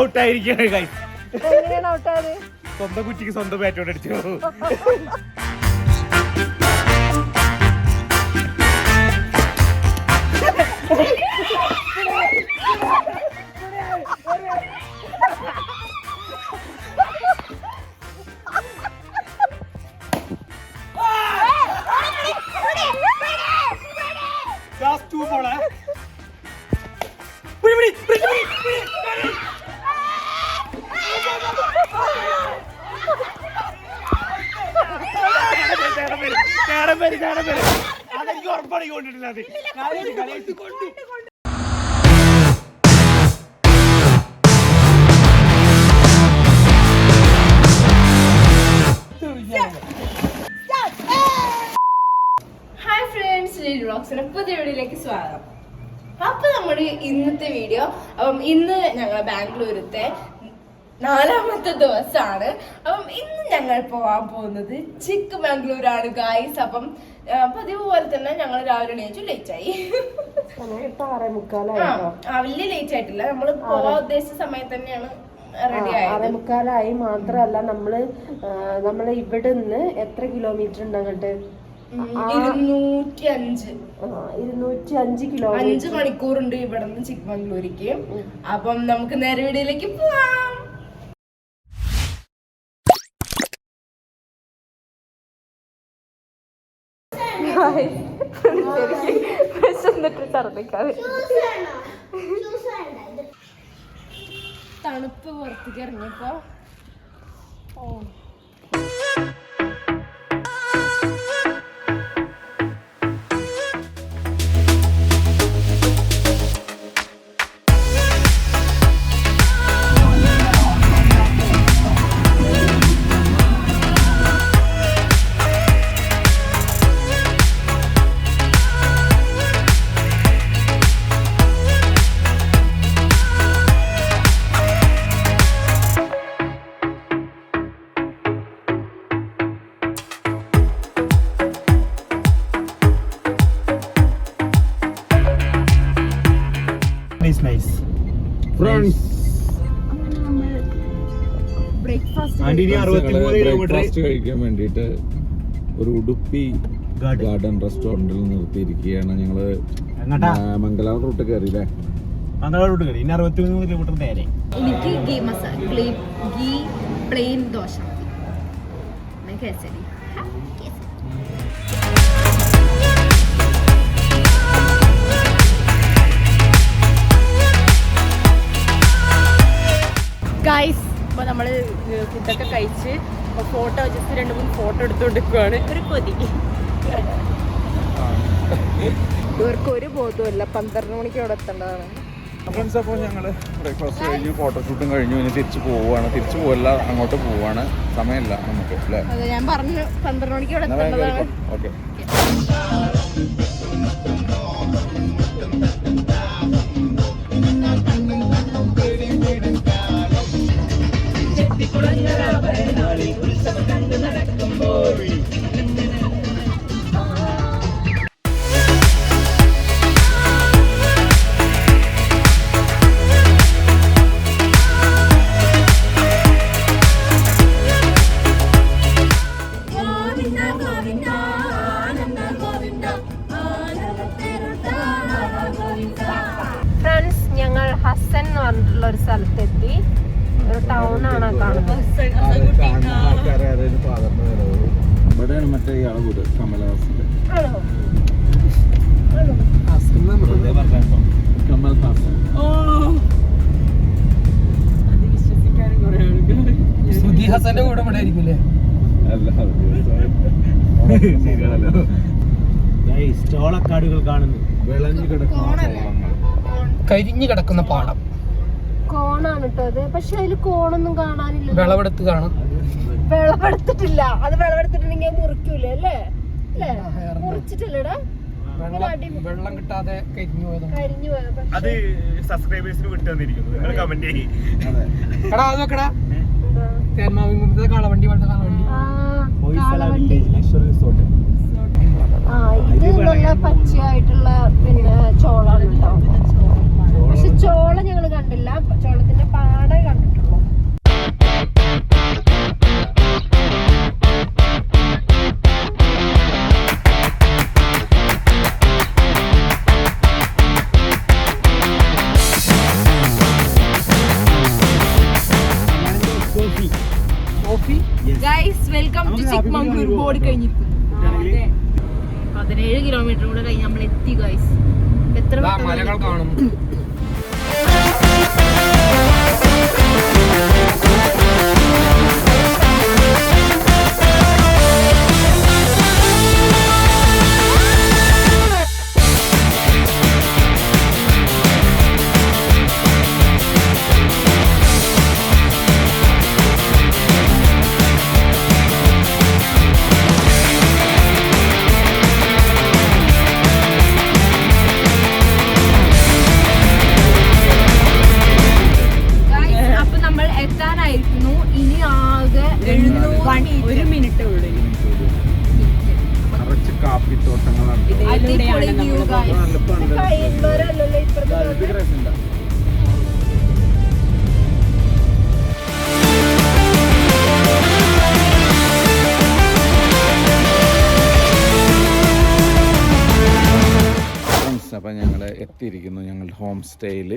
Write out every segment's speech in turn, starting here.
ഔട്ടായിരിക്കുകയാണ് സ്വന്തം കുറ്റിക്ക് സ്വന്തം ബാറ്റോട് അടിച്ചു. ഹായ് ഫ്രണ്ട്സ് ലിൽ വ്ളോഗ്സിന്റെ പുതിയ വീഡിയോയിലേക്ക് സ്വാഗതം. അപ്പൊ നമ്മുടെ ഇന്നത്തെ വീഡിയോ അപ്പം ഇന്ന് ഞങ്ങൾ ബാംഗ്ലൂരത്തെ നാലാമത്തെ ദിവസമാണ് അപ്പം ഇന്ന് ഞങ്ങൾ പോവാൻ പോകുന്നത് ചിക്ക് ബാംഗ്ലൂരാണ് ഗായ്സ് അപ്പം പതിവ് പോലെ തന്നെ ഞങ്ങൾ രാവിലെ എണീച്ചു ലേറ്റ് ആയി. ആ, വലിയ ലേറ്റ് ആയിട്ടില്ല. നമ്മൾ പോവാൻ ഉദ്ദേശിച്ച സമയത്ത് തന്നെയാണ് ായി മാത്രല്ല നമ്മൾ നമ്മൾ ഇവിടുന്ന് എത്ര കിലോമീറ്റർ ഉണ്ട് അങ്ങോട്ട്? ഇരുന്നൂറ്റി അഞ്ച് ഇരുന്നൂറ്റി അഞ്ച് കിലോമീറ്റർ അഞ്ച് മണിക്കൂറുണ്ട് ഇവിടെ നിന്ന് ചിക്മംഗ്ലൂരിക്ക് അപ്പം നമുക്ക് നേരെ വീഡിയോയിലേക്ക് പോവാം. ഛർദ്ദിക്കാതെ തണുപ്പ് പുറത്തേക്ക് ഇറങ്ങിയപ്പോ. Nice, ഇനി അറുപത്തിമൂന്ന് കിലോമീറ്റർ ബ്രേക്ക്ഫാസ്റ്റ് കഴിക്കാൻ വേണ്ടിയിട്ട് ഒരു ഉടുപ്പി ഗാർഡൻ റെസ്റ്റോറന്റിൽ നിർത്തിയിരിക്കുകയാണ് ഞങ്ങൾ. മംഗലാവ് റൂട്ട് കയറിയില്ലേ റൂട്ട് കയറി ഇനി അറുപത്തിമൂന്ന് കിലോമീറ്റർ നേരെ. എനിക്ക് ഗീ മസാല ഗീ പ്ലെയിൻ ദോശ കേസരി. ഗൈസ് ഇപ്പൊ നമ്മൾ ഫുഡൊക്കെ കഴിച്ച് ഫോട്ടോ ജസ്റ്റ് രണ്ട് മൂന്ന് ഫോട്ടോ എടുത്തുകൊണ്ടിരിക്കുവാണ് ഒരു കൊതി. ഇവർക്ക് ഒരു ബോധവുമില്ല പന്ത്രണ്ട് മണിക്ക് അവിടെ എത്തേണ്ടതാണ്. ഫ്രണ്ട്സ് അപ്പോൾ ഞങ്ങൾ ബ്രേക്ക്ഫാസ്റ്റ് കഴിഞ്ഞു ഫോട്ടോഷൂട്ടും കഴിഞ്ഞു. ഇനി തിരിച്ചു പോവുകയാണ്. തിരിച്ചു പോവല്ല അങ്ങോട്ട് പോവാണ് സമയമില്ല നമുക്ക് അല്ലേ? ഞാൻ പറഞ്ഞു പന്ത്രണ്ട് മണിക്ക് കയറിക്കോ. ഓക്കെ. വീട് കമലഹാസന്റെ കമൽ ഹാസൻ സുധി ഹസന്റെ കൂടെ ഇവിടെ ആയിരിക്കും അല്ല ശരിയാണല്ലോ സ്റ്റോളക്കാടുകൾ കാണുന്നു വിളഞ്ഞു കിടക്കുന്ന കരിഞ്ഞു കിടക്കുന്ന പാടം കോണാണ് കേട്ടോ അത് പക്ഷെ അതിൽ കോണൊന്നും കാണാനില്ല വിളവെടുത്ത് കാണാം വിളവെടുത്തിട്ടില്ല അത് വിളവെടുത്തിട്ടുണ്ടെങ്കിൽ അത് മുറിക്കൂലേ അല്ലേ? അല്ലേ? മുറിച്ചിട്ടില്ലടാ. വെള്ളം കിട്ടാതെ കരിഞ്ഞു പോയത്. അത് സബ്സ്ക്രൈബേഴ്സിന് വിട്ടു തന്നിരിക്കുന്നു. നിങ്ങൾ കമന്റ് ചെയ്യും. എടാ അത് നോക്കടാ തേന്മാവിൻകുമ്പത്തെ കാളവണ്ടി പോലത്തെ കാളവണ്ടി. റിസോർട്ട് ആ ഇത് നല്ല പച്ചയായിട്ടുള്ള പിന്നെ ചോളാണ് കേട്ടോ. പക്ഷെ ചോള ഞങ്ങൾ കണ്ടില്ല. ചോളത്തിന്റെ എത്തിയിരിക്കുന്നു ഞങ്ങളുടെ ഹോം സ്റ്റേയിൽ.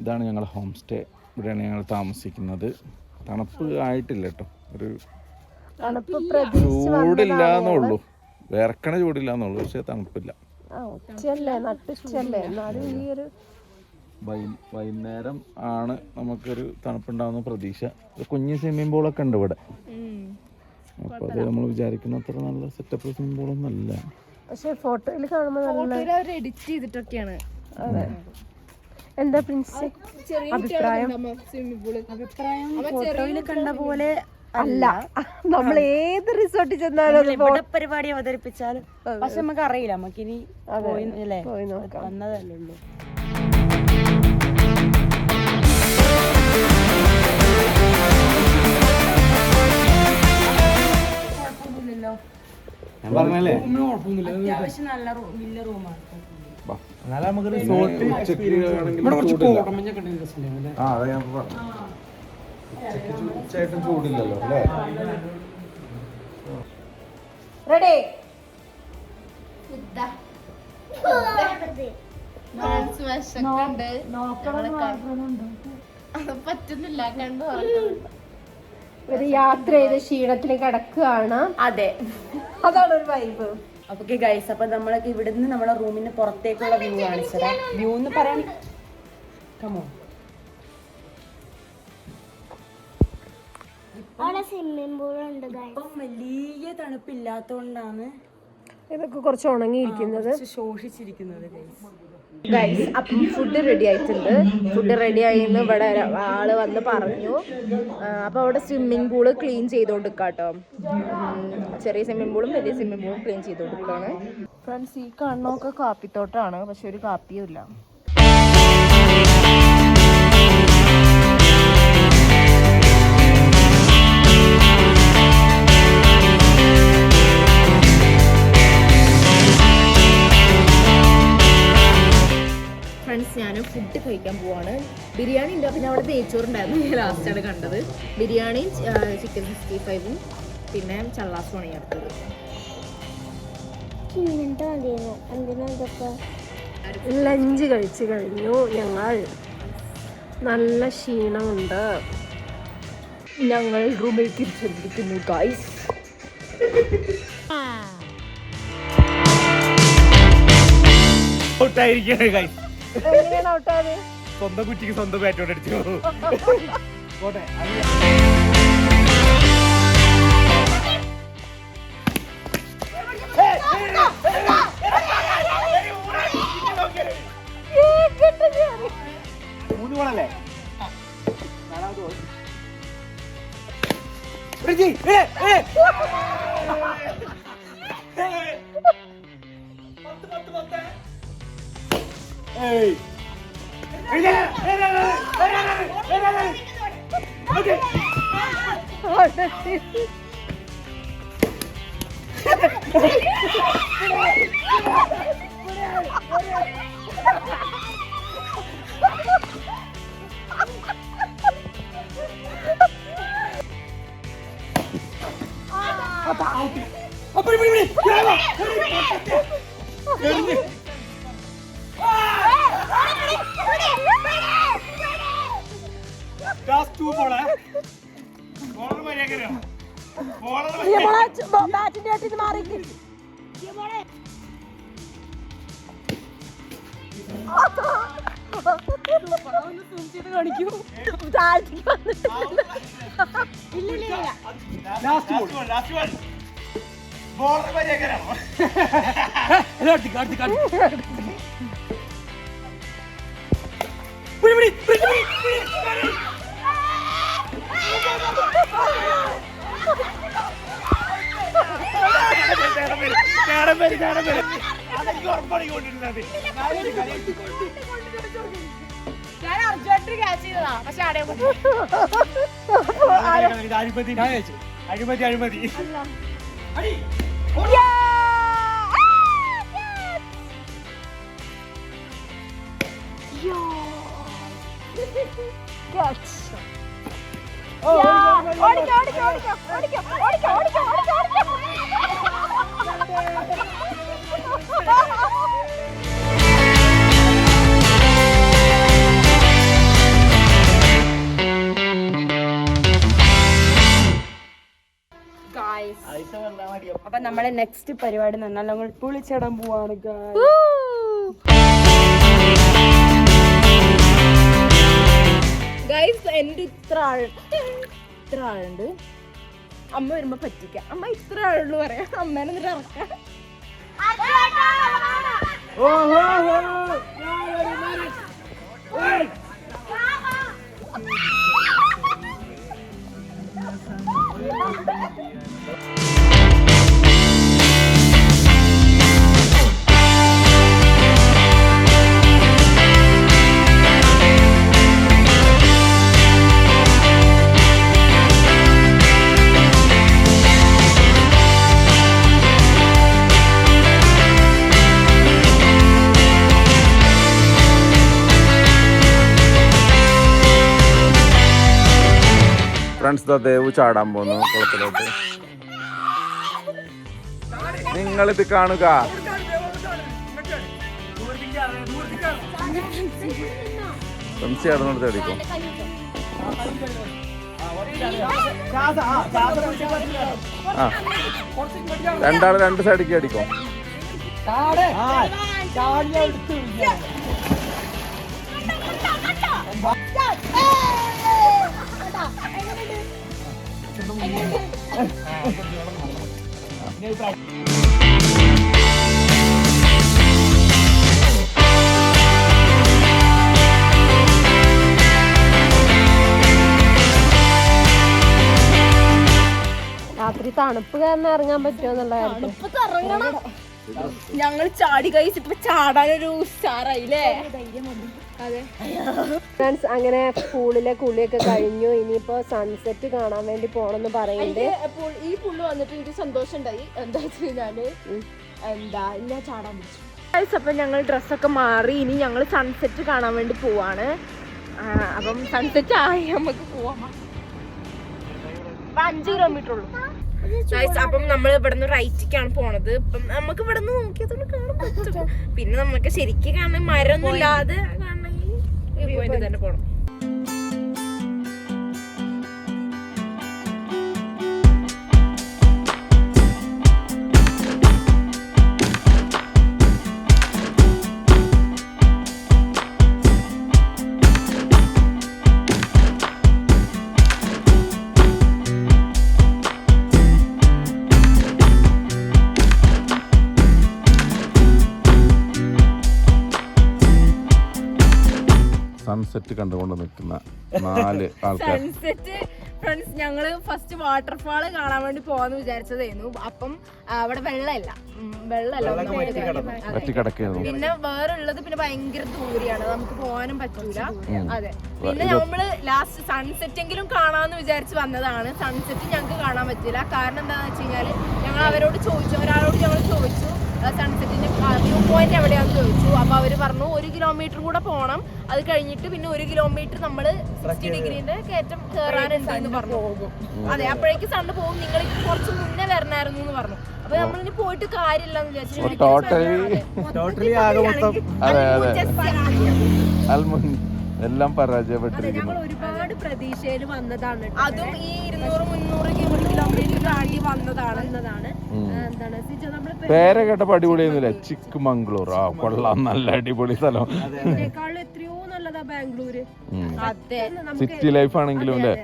ഇതാണ് ഞങ്ങളുടെ ഹോം സ്റ്റേ. ഇവിടെയാണ് ഞങ്ങൾ താമസിക്കുന്നത്. തണുപ്പ് ആയിട്ടില്ല കേട്ടോ. ഒരു തണുപ്പ് ചൂടില്ല എന്നുള്ളൂ വേർക്കണ ചൂടില്ല എന്നുള്ളൂ പക്ഷെ തണുപ്പില്ല. ഉച്ചല്ലേ നട്ടുച്ചല്ലേ എന്നാലും ഈ ഒരു വൈ വൈകുന്നേരം ആണ് നമുക്കൊരു തണുപ്പുണ്ടാവുന്ന പ്രതീക്ഷ. കുഞ്ഞ് സ്വിമ്മിംഗ് പൂളൊക്കെ ഉണ്ട് ഇവിടെ. അപ്പോൾ അത് നമ്മൾ വിചാരിക്കുന്ന അത്ര നല്ല സെറ്റപ്പ് സ്വിമ്മിംഗ് പൂളൊന്നും അല്ല. പക്ഷേ ഫോട്ടോയിൽ കാണുമ്പോൾ എഡിറ്റ് ചെയ്തിട്ടൊക്കെയാണ്. എന്താ പ്രിൻസ് ചെറിയ അഭിപ്രായം? അഭിപ്രായം ഫോട്ടോയിൽ കണ്ട പോലെ അല്ല നമ്മൾ ഏത് റിസോർട്ടിൽ ചെന്നാലും അത് പരിപാടി അവതരിപ്പിച്ചാലും പക്ഷെ നമുക്ക് അറിയില്ല നമുക്കിനി പോയി നോക്കാം വന്നതല്ലേ ഉള്ളൂ ഞാൻ പറഞ്ഞല്ലേ അത്യാവശ്യം നല്ല റൂം വലിയ റൂമാണ് എന്നാലും നമുക്കൊരു ഷോട്ട് ആ അതെ ഞാൻ പറഞ്ഞു ചൂടില്ലല്ലോ അല്ലേ? റെഡി പറ്റുന്നില്ല ഒരു യാത്ര ചെയ്ത് ക്ഷീണത്തിലേക്ക് അടക്കുകയാണ് അതെ. അതാണ് ഒരു വൈബ് ഓക്കെ ഗൈസ് അപ്പൊ നമ്മളൊക്കെ ഇവിടുന്ന് നമ്മളെ റൂമിന് പുറത്തേക്കുള്ള വ്യൂ കാണിച്ചതാ. വ്യൂ എന്ന് പറയാൻ കമോ ഇപ്പം വലിയ തണുപ്പില്ലാത്തോണ്ടാണ് ഇതൊക്കെ കുറച്ച് ഉണങ്ങിയിരിക്കുന്നത്. കുറച്ച് ശോഷിച്ചിരിക്കുന്നത് ഗൈസ് ഗൈസ് അപ്പം ഫുഡ് റെഡി ആയിട്ടുണ്ട്. ഫുഡ് റെഡി ആയിന്ന് ഇവിടെ ആൾ വന്ന് പറഞ്ഞു. അപ്പോൾ അപ്പൊ അവിടെ സ്വിമ്മിംഗ് പൂൾ ക്ലീൻ ചെയ്തോണ്ട് കേട്ടോ ചെറിയ സ്വിമ്മിംഗ് പൂളും വലിയ സ്വിമ്മിംഗ് പൂളും ക്ലീൻ ചെയ്തോണ്ടിരിക്കാണ് ഫ്രണ്ട്സ് ഈ കണ്ണൊക്കെ കാപ്പിത്തോട്ടാണ് പക്ഷെ ഒരു കാപ്പിയും ഇല്ല. ഫ്രണ്ട്സ് ഞാൻ ഫുഡ് കഴിക്കാൻ പോവാണ്. ബിരിയാണി ഉണ്ട് പിന്നെ അവിടെ നെയ്ച്ചോറുണ്ടായിരുന്നു. ഞാൻ ലാസ്റ്റാണ് കണ്ടത്. ബിരിയാണിയും ചിക്കൻ സിക്സ്റ്റി ഫൈവും പിന്നെ ചള്ളാസുമാണ് ഞാൻ അടുത്തത് ലഞ്ച് കഴിച്ചു കഴിഞ്ഞു. ഞങ്ങൾ നല്ല ക്ഷീണമുണ്ട്. ഞങ്ങൾ റൂമിൽ തിരിച്ചെടുത്തിരിക്കുന്നു ഗൈസ് ഔട്ടായിരിക്കണേ കൈ എങ്ങനെയാണ് ഔട്ടാത് സ്വന്തം കുറ്റിക്ക് സ്വന്തം ബാറ്റോട് അടിച്ചു പോട്ടെ മൂന്ന് ഗോളല്ലേ നാലാമത് ഗോൾ റിജി, ഏ, ഏ. പത്ത്, പത്ത്, പത്ത്. 에이. 에라! 에라! 에라! 에라! 오케이. 아, 네. 아, 빨리 빨리 빨리. 들어가. 빨리. ലാസ്റ്റ് ടു ബോൾ ബോളർ മര്യാദയോ ബോളർ ബാറ്റിന്റെ ആയിട്ട് മാറി കാണിക്കൂ താഴത്തേക്ക് വന്നിട്ട് ഇല്ല last ball last ball bowler മര്യാദയോ അടുത്ത് അടുത്ത് അടുത്ത് പിടി പിടി പിടി. ചാടം വരും ചാടം വരും അതെനിക്ക് ഉറപ്പാണ് കൊണ്ടിരുന്നത് ഞാൻ അർജന്റ് ക്യാച്ച് ചെയ്തതാ പക്ഷെ ആടെ അഴിമതി അഴിമതി അഴിമതി അടി. അപ്പൊ നമ്മളെ നെക്സ്റ്റ് പരിപാടി എന്ന് പറഞ്ഞാൽ നമ്മൾ പുളിച്ചടാൻ പോവാണ്. ഗൈസ് എന്റെ ഇത്ര ആൾ ഇത്ര ആളുണ്ട്. അമ്മ വരുമ്പോ പറ്റിക്ക. അമ്മ ഇത്ര ആളുള്ളൂ പറയാം. അമ്മേനെ എന്നിട്ട് ഇറക്കാം. ഫ്രണ്ട്സ് ദാ ദേവ് ചാടാൻ പോന്നു കുളത്തിലോട്ട്. നിങ്ങളിത് കാണുക. സംശയം രണ്ടാൾ രണ്ട് സൈഡിലേക്ക് അടിക്കും. രാത്രി തണുപ്പ് കാരണം ഇറങ്ങാൻ പറ്റുമോ എന്നുള്ള ഇറങ്ങണം. ഞങ്ങൾ ചാടി കഴിച്ചിട്ട് ചാടാനൊരു ഉഷാറായില്ലേ? അതെ ഫ്രണ്ട്സ് അങ്ങനെ പൂളിലെ കുളിയൊക്കെ കഴിഞ്ഞു. ഇനിയിപ്പോ സൺസെറ്റ് കാണാൻ വേണ്ടി പോണെന്ന് പറയുന്നുണ്ട്. അപ്പോൾ ഈ പുള്ള് വന്നിട്ട് എനിക്ക് സന്തോഷം ഉണ്ടായി എന്താ വെച്ച് കഴിഞ്ഞാൽ എന്താ ഞാൻ ചാടാൻ പറ്റും അപ്പൊ ഞങ്ങൾ ഡ്രസ്സൊക്കെ മാറി. ഇനി ഞങ്ങൾ സൺസെറ്റ് കാണാൻ വേണ്ടി പോവാണ്. അപ്പം സൺസെറ്റ് ആയി നമുക്ക് പോവാം. അഞ്ച് കിലോമീറ്റർ ഉള്ളൂ. അപ്പം നമ്മൾ ഇവിടുന്ന് റൈറ്റിക്കാണ് പോണത്. ഇപ്പം നമുക്ക് ഇവിടുന്ന് നോക്കിയതുകൊണ്ട് കാണാൻ പറ്റും. പിന്നെ നമുക്ക് ശരിക്കും കാണാൻ മരമൊന്നും ഇല്ലാതെ കാണണമെങ്കിൽ തന്നെ പോണം. സൺസെറ്റ് കണ്ടുകൊണ്ട് നിൽക്കുന്ന നാല് ആൾക്കാർ. സൺസെറ്റ് ഫ്രണ്ട്സ് ഞങ്ങൾ ഫസ്റ്റ് വാട്ടർഫാൾ കാണാൻ വേണ്ടി പോവാന്ന് വിചാരിച്ചതായിരുന്നു അപ്പം അവിടെ വെള്ളമില്ല. വെള്ളമല്ല. പറ്റിക്കിടക്കായിരുന്നു പിന്നെ വേറുള്ളത് പിന്നെ ഭയങ്കര ദൂരെയാണ്. നമുക്ക് പോകാനും പറ്റൂല. അതെ. പിന്നെ നമ്മൾ ലാസ്റ്റ് സൺസെറ്റ് എങ്കിലും കാണാന്ന് വിചാരിച്ച് വന്നതാണ്. സൺസെറ്റ് ഞങ്ങൾക്ക് കാണാൻ പറ്റില്ല കാരണം എന്താണെന്ന് വെച്ച് കഴിഞ്ഞാൽ ഞങ്ങൾ അവരോട് ചോദിച്ചു ഒരാളോട് ഞങ്ങൾ ചോദിച്ചു. സൺസെറ്റിന്റെ വ്യൂ പോയിന്റ് എവിടെയാന്ന് ചോദിച്ചു. അപ്പൊ അവർ പറഞ്ഞു ഒരു കിലോമീറ്റർ കൂടെ പോകണം അത് കഴിഞ്ഞിട്ട് പിന്നെ ഒരു കിലോമീറ്റർ നമ്മൾ സിക്സ്റ്റി ഡിഗ്രീന്റെ കയറ്റം കയറാനുണ്ട് എന്ന് പറഞ്ഞു. അതെ അപ്പോഴേക്ക് സണ്ണ് പോകും. നിങ്ങൾ കുറച്ച് മുന്നേ വരണായിരുന്നു എന്ന് പറഞ്ഞു. അപ്പൊ നമ്മളിനി പോയിട്ട് കാര്യമില്ലെന്ന് വിചാരിച്ചു. ടോട്ടലി ടോട്ടലി ആകെ മൊത്തം അതെ അതെ. അൽമുൻ എല്ലാം പരാജയപ്പെട്ടിരിക്കുന്നു. പ്രതീക്ഷയിൽ വന്നതാണ് അതും ഈ ഇരുന്നൂറ് മുന്നൂറ് കിലോമീറ്റർ താണ്ടി വന്നതാണ്. എന്നതാണ് എന്താണ് സിജോ നമ്മൾ പേരെ കേട്ടപ്പോ അടിപൊളിയൊന്നുമില്ല ചിക്ക്മംഗ്ലൂർ. ആ കൊള്ളാം. നല്ല അടിപൊളി സ്ഥലം. ഇതിനേക്കാളും എത്രയോ നല്ലതാ ബാംഗ്ലൂര്. അതെ സിറ്റി ലൈഫ് ആണെങ്കിലും അല്ലേ?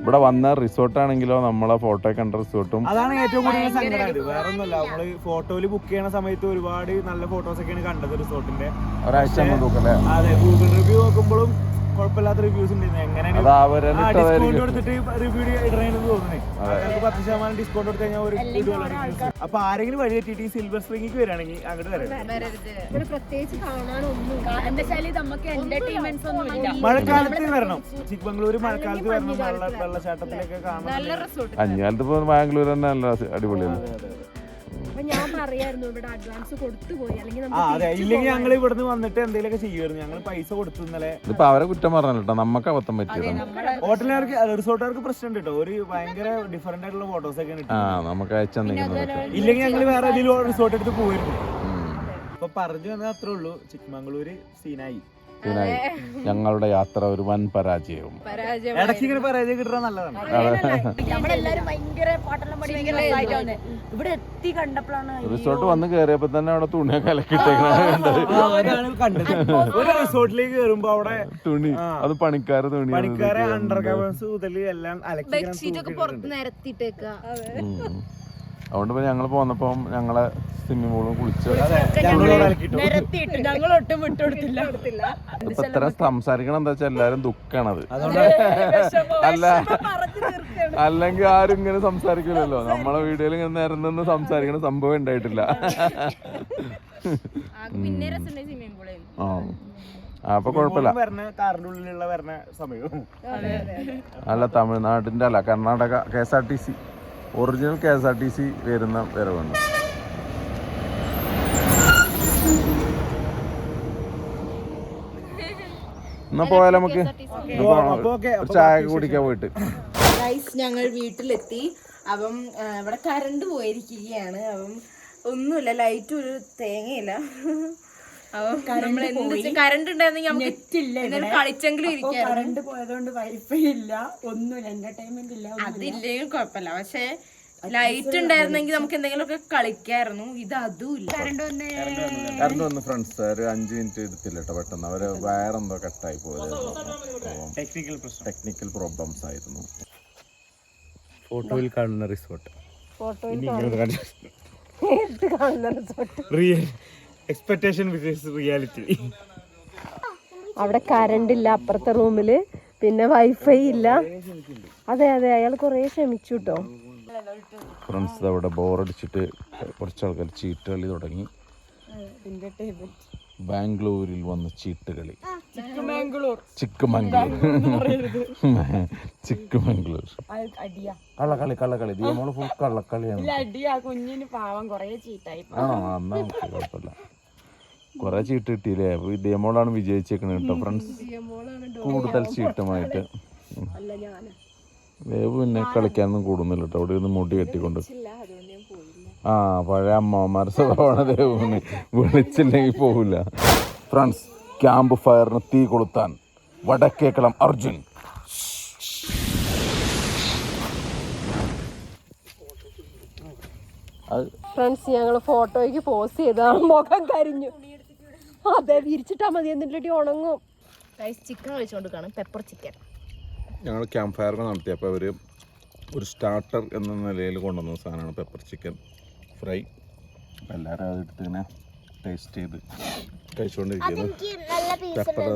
ഇവിടെ വന്ന റിസോർട്ട് ആണെങ്കിലോ നമ്മളെ ഫോട്ടോ കണ്ട റിസോർട്ടും അതാണ് ഏറ്റവും കൂടുതൽ സങ്കടമായത് വേറെ ഒന്നുമല്ല നമ്മൾ ഫോട്ടോയിൽ ബുക്ക് ചെയ്യണ സമയത്ത് ഒരുപാട് നല്ല ഫോട്ടോസ് ഒക്കെയാണ് കണ്ടത് റിസോർട്ടിന്റെ ഒരാഴ്ച അതെ ഗൂഗിൾ റിവ്യൂ നോക്കുമ്പോഴും കുഴപ്പമില്ലാത്ത റിവ്യൂസ് ഉണ്ടായിരുന്നു. എങ്ങനെയാണ് ഡിസ്കൗണ്ട്. കൊടുത്തിട്ട് റിവ്യൂ ഇടണെന്ന് തോന്നുന്നേ. പത്ത് ശതമാനം ഡിസ്കൗണ്ട് കൊടുത്ത് കഴിഞ്ഞാൽ ഒരു അപ്പൊ ആരെങ്കിലും വഴി തെറ്റിട്ട് ഈ സിൽവർ സ്പ്രിംഗിക്ക് വരികയാണെങ്കിൽ അങ്ങോട്ട് വരാം ഇവിടെ പ്രത്യേകിച്ച് കാണാനൊന്നും എന്താ വെച്ചാൽ നമുക്ക് എന്റർടൈൻമെന്റ്സ് ഒന്നും ഇല്ല. മഴക്കാലത്ത് വരണം. ചിക്മംഗ്ലൂര് മഴക്കാലത്ത് വരണം. വെള്ള വെള്ളച്ചാട്ടത്തിലൊക്കെ കാണാൻ അഞ്ഞാലത്ത് ബാംഗ്ലൂർ തന്നെ നല്ല അടിപൊളിയല്ലേ? അപ്പൊ ഞാൻ പറയായിരുന്നു ഇവിടെ അഡ്വാൻസ് കൊടുത്തു പോയി. അല്ലെങ്കിൽ ആ അതെ. ഇല്ലെങ്കിൽ ഞങ്ങൾ ഇവിടുന്ന് വന്നിട്ട് എന്തെങ്കിലുമൊക്കെ ചെയ്യുമായിരുന്നു. ഞങ്ങൾ പൈസ കൊടുത്തു ഇന്നലെ. ഇതിപ്പോ അവരെ കുറ്റം പറഞ്ഞല്ലോ കേട്ടോ നമുക്ക് അബദ്ധം പറ്റിയതാണ് ഹോട്ടലുകാർക്ക് റിസോർട്ടുകാർക്ക് പ്രശ്നമുണ്ട് കേട്ടോ. ഒരു ഭയങ്കര ഡിഫറെന്റ് ആയിട്ടുള്ള ഫോട്ടോസ് ഒക്കെ ആ നമുക്ക് അയച്ചെന്നെങ്കിലും ഇല്ലെങ്കിൽ ഞങ്ങൾ വേറെ ഏതെങ്കിലും റിസോർട്ട് എടുത്ത് പോയിരുന്നു അപ്പൊ പറഞ്ഞു വന്നത് അത്രേ ഉള്ളൂ. ചിക്ക്മംഗ്ലൂര് സീനായി പിന്നെ ഞങ്ങളുടെ യാത്ര ഒരു വൻ പരാജയവും. റിസോർട്ട് വന്ന് കയറിയപ്പോ തന്നെ അവിടെ തുണിയൊക്കെ അലക്കിട്ടേക്കണ കണ്ടത്. ആ, ഒരു റിസോർട്ടിലേക്ക് കയറുമ്പോ അവിടെ തുണി. അത് പണിക്കാര് തുണി പണിക്കാരെ അണ്ടർ കവേഴ്സ് മുതൽ എല്ലാം അലക്കി അതുകൊണ്ട് പിന്നെ ഞങ്ങൾ പോന്നപ്പോ ഞങ്ങളെ സ്വിമ്മിംഗ് പൂളും കുളിച്ച് ഞങ്ങൾ ഒട്ടും വിട്ടുകൊടുത്തില്ല. ഇപ്പൊ ഇത്ര സംസാരിക്കണം എന്താ വെച്ചാൽ എല്ലാരും ദുഃഖാണത്. അല്ല. അല്ലെങ്കിൽ ആരും ഇങ്ങനെ സംസാരിക്കില്ലല്ലോ നമ്മളെ വീഡിയോയിൽ ഇങ്ങനെ നേരം നിന്ന് സംസാരിക്കണ സംഭവം ഉണ്ടായിട്ടില്ല. ആ അപ്പൊ കുഴപ്പമില്ല. അല്ല തമിഴ്നാടിന്റെ അല്ല Karnataka K S R T C. Original K S R T C വരുന്ന വരവാണ്. എന്നാ പോയാലോ നമുക്ക്? അപ്പൊ ഓക്കെ. ഒരു ചായ കുടിക്കാൻ പോയിട്ട്. ഗൈസ് ഞങ്ങൾ വീട്ടിലെത്തി. അപ്പം ഇവിടെ കറണ്ട് പോയിരിക്കുകയാണ്. അപ്പം ഒന്നുമില്ല ലൈറ്റ് ഒരു തേങ്ങയില്ല. കറണ്ട് ഉണ്ടായിരുന്നെങ്കിൽ കളിച്ചെങ്കിലും കറണ്ട് പോയതുകൊണ്ട് വൈഫൈ ഇല്ല ഒന്നുമില്ല എന്റർടൈൻമെന്റ് ഇല്ല അതില്ലെങ്കിൽ കുഴപ്പമില്ല. പക്ഷെ ലൈറ്റ് ഉണ്ടായിരുന്നെങ്കിൽ നമുക്ക് എന്തെങ്കിലുമൊക്കെ കളിക്കായിരുന്നു. ഇത് അതും ഇല്ല. കറണ്ട് വന്ന് ഫ്രണ്ട്സ് ഒരു അഞ്ച് മിനിറ്റ് എടുത്തില്ല കേട്ടോ പെട്ടെന്ന്. അവർ വേറെന്തോ കട്ടായി പോയത് ടെക്നിക്കൽ പ്രശ്നം. ടെക്നിക്കൽ പ്രോബ്ലംസ് ആയിരുന്നു. ഫോട്ടോയിൽ കാണുന്ന റിസോർട്ട് റിയൽ എക്സ്പെക്ടേഷൻ റിയാലിറ്റി അവിടെ കറണ്ട് ഇല്ല അപ്പുറത്തെ റൂമിൽ പിന്നെ വൈഫൈ ഇല്ല. അതെ അതെ അയാൾ കൊറേ ക്ഷമിച്ചു കേട്ടോ ഫ്രണ്ട്സ് അവിടെ ബോറടിച്ചിട്ട് കുറച്ച് ആൾക്കാർ ചീട്ട് കളി തുടങ്ങി. ബാംഗ്ലൂരിൽ വന്ന് ചീട്ട് കളി. ചിക്കുമംഗ്ലൂർ ചിക്കുമംഗ്ലൂർ അടിയാ. കള്ളക്കളി കള്ളക്കളി ദീമോൾ ഫുൾ കള്ളക്കളിയാണ്. അടിയാ. കുഞ്ഞിന് പാവം കുറേ ചീട്ടായി ആണോ എന്നാ കുഴപ്പമില്ല. കുറെ ചീട്ട് കിട്ടിയില്ലേ? അപ്പൊ ദീമോളാണ് വിജയിച്ചേക്കണത് കേട്ടോ ഫ്രണ്ട്സ് കൂടുതൽ ചീട്ടുമായിട്ട്. വേവ് പിന്നെ കളിക്കാനൊന്നും കൂടുന്നില്ല കേട്ടോ അവിടെ ഇരുന്ന് മുടി കെട്ടിക്കൊണ്ട് ആ പഴയ അമ്മമാരുടെ സ്വഭാവമാണ് ദേവുവിന് വിളിച്ചില്ലെങ്കിൽ പോകില്ല ഫ്രണ്ട്സ് ക്യാമ്പ് ഫയറിന് തീ കൊളുത്താൻ വടക്കേക്കളം അർജുൻ. ഫ്രണ്ട്സ് ഞങ്ങൾ ഫോട്ടോയ്ക്ക് പോസ്റ്റ് ചെയ്ത മുഖം കരിഞ്ഞു. അതെ വിരിച്ചിട്ടാ മതി എന്നിട്ട് ഉണങ്ങും. ചിക്കൻ കഴിച്ചുകൊണ്ടിരിക്കുകയാണ് പെപ്പർ ചിക്കൻ ഞങ്ങൾ ക്യാമ്പ് ഫയർ നടത്തിയപ്പോൾ അവർ ഒരു സ്റ്റാർട്ടർ എന്ന നിലയിൽ കൊണ്ടുവന്ന സാധനമാണ് പെപ്പർ ചിക്കൻ ഫ്രൈ അപ്പം എല്ലാവരും അതെടുത്ത് ഇങ്ങനെ ടേസ്റ്റ് ചെയ്ത് കഴിച്ചുകൊണ്ടിരിക്കുന്നത് പെപ്പർ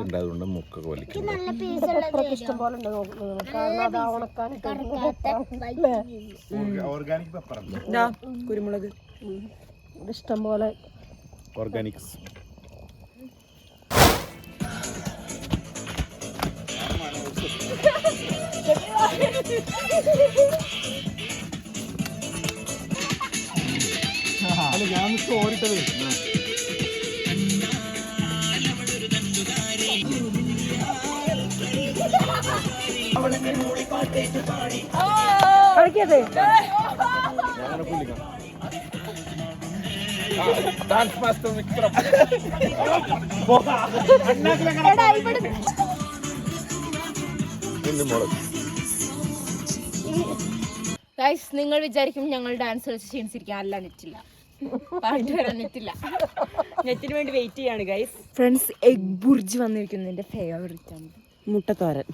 ഉണ്ടായതുകൊണ്ട് മുക്കൊക്കെ വലിക്കുന്നത് ഇഷ്ടം പോലെ ഉണ്ട് നോക്കുന്നത് കാരണം അത് ഉണക്കാൻ ഓർഗാനിക് പെപ്പർ കുരുമുളക്. ഇഷ്ടം പോലെ ഓർഗാനിക്സ് അല്ല ഞാൻ കളിക്കത് ഡാൻസ് മാസ്റ്റർ വിക്രം ഗൈസ് നിങ്ങൾ വിചാരിക്കും ഞങ്ങൾ ഡാൻസ് കളിച്ച് ക്ഷീണിച്ചിരിക്കാൻ അല്ല നെറ്റില്ല പാട്ട് വരാൻ നെറ്റില്ല നെറ്റിന് വേണ്ടി വെയിറ്റ് ചെയ്യാണ് ഗൈസ് ഫ്രണ്ട്സ് എഗ് ബുർജ് വന്നിരിക്കുന്നു എന്റെ ഫേവറേറ്റ് ആണ് മുട്ടത്തോരൻ.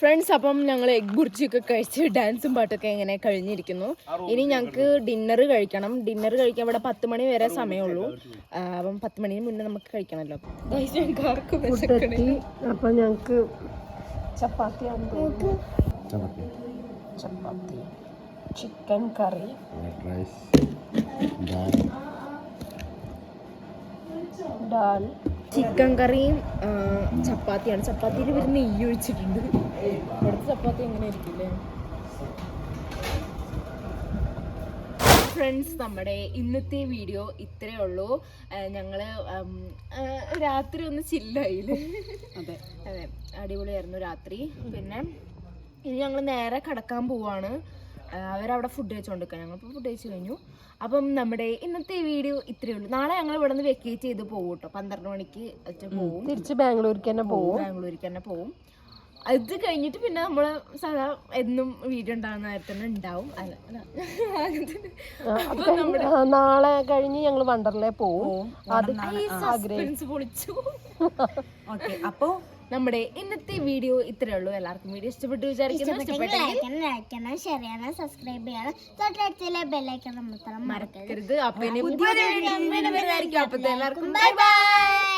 ഫ്രണ്ട്സ് അപ്പം ഞങ്ങൾ എഗ് ബുർജിയൊക്കെ കഴിച്ച് ഡാൻസും പാട്ടൊക്കെ എങ്ങനെ കഴിഞ്ഞിരിക്കുന്നു. ഇനി ഞങ്ങൾക്ക് ഡിന്നർ കഴിക്കണം. ഡിന്നർ കഴിക്കാൻ ഇവിടെ പത്ത് മണി വരെ സമയമുള്ളൂ. അപ്പം പത്ത് മണിന് മുന്നേ നമുക്ക് കഴിക്കണമല്ലോ. അപ്പം ഞങ്ങൾക്ക് ചപ്പാത്തിയാണ് chapati. Chicken curry. Rice dal chicken കറിയും ചപ്പാത്തിയാണ്. ചപ്പാത്തിയിൽ ഇവർ നെയ്യ് ഒഴിച്ചിട്ടുണ്ട്. ഇവിടുത്തെ ചപ്പാത്തി എങ്ങനെ ആയിരിക്കില്ലേ ഫ്രണ്ട്സ് നമ്മുടെ ഇന്നത്തെ വീഡിയോ ഇത്രേ ഉള്ളൂ. ഞങ്ങൾ ഞങ്ങൾ രാത്രി ഒന്ന് ചില്ലായി അതെ. അതെ അടിപൊളിയായിരുന്നു രാത്രി. പിന്നെ ഇനി ഞങ്ങൾ നേരെ കടക്കാൻ പോവാണ്. അവരവിടെ ഫുഡ് കഴിച്ചുകൊണ്ടിരിക്കുക ഞങ്ങളിപ്പോൾ ഫുഡ് കഴിച്ചു കഴിഞ്ഞു. അപ്പം നമ്മുടെ ഇന്നത്തെ വീഡിയോ ഇത്രയേ ഉള്ളൂ. നാളെ ഞങ്ങൾ ഇവിടെ നിന്ന് വെക്കേറ്റ് ചെയ്ത് പോകും കേട്ടോ പന്ത്രണ്ട് മണിക്ക് പോകും പോവും. തിരിച്ച് ബാംഗ്ലൂർക്ക് തന്നെ പോകും ബാംഗ്ലൂർക്ക് തന്നെ പോവും. അത് കഴിഞ്ഞിട്ട് പിന്നെ നമ്മൾ സാധാ എന്നും വീഡിയോ ഉണ്ടാകുന്ന നേരത്തെ തന്നെ ഉണ്ടാവും. നാളെ കഴിഞ്ഞ് ഞങ്ങൾ വണ്ടർലേ പോവും. അപ്പൊ പൊളിച്ചു. അപ്പോ നമ്മുടെ ഇന്നത്തെ വീഡിയോ ഇത്രേ ഉള്ളൂ. എല്ലാവർക്കും വീഡിയോ ഇഷ്ടപ്പെട്ടു വിചാരിക്കുന്നു. ഷെയർ ചെയ്യണം സബ്സ്ക്രൈബ് ചെയ്യണം തൊട്ടടുത്തുള്ള ബെല്ലൈക്കൺ മറക്കരുത്. വരുന്നതായിരിക്കും. അപ്പൊ എല്ലാവർക്കും ബൈ ബൈ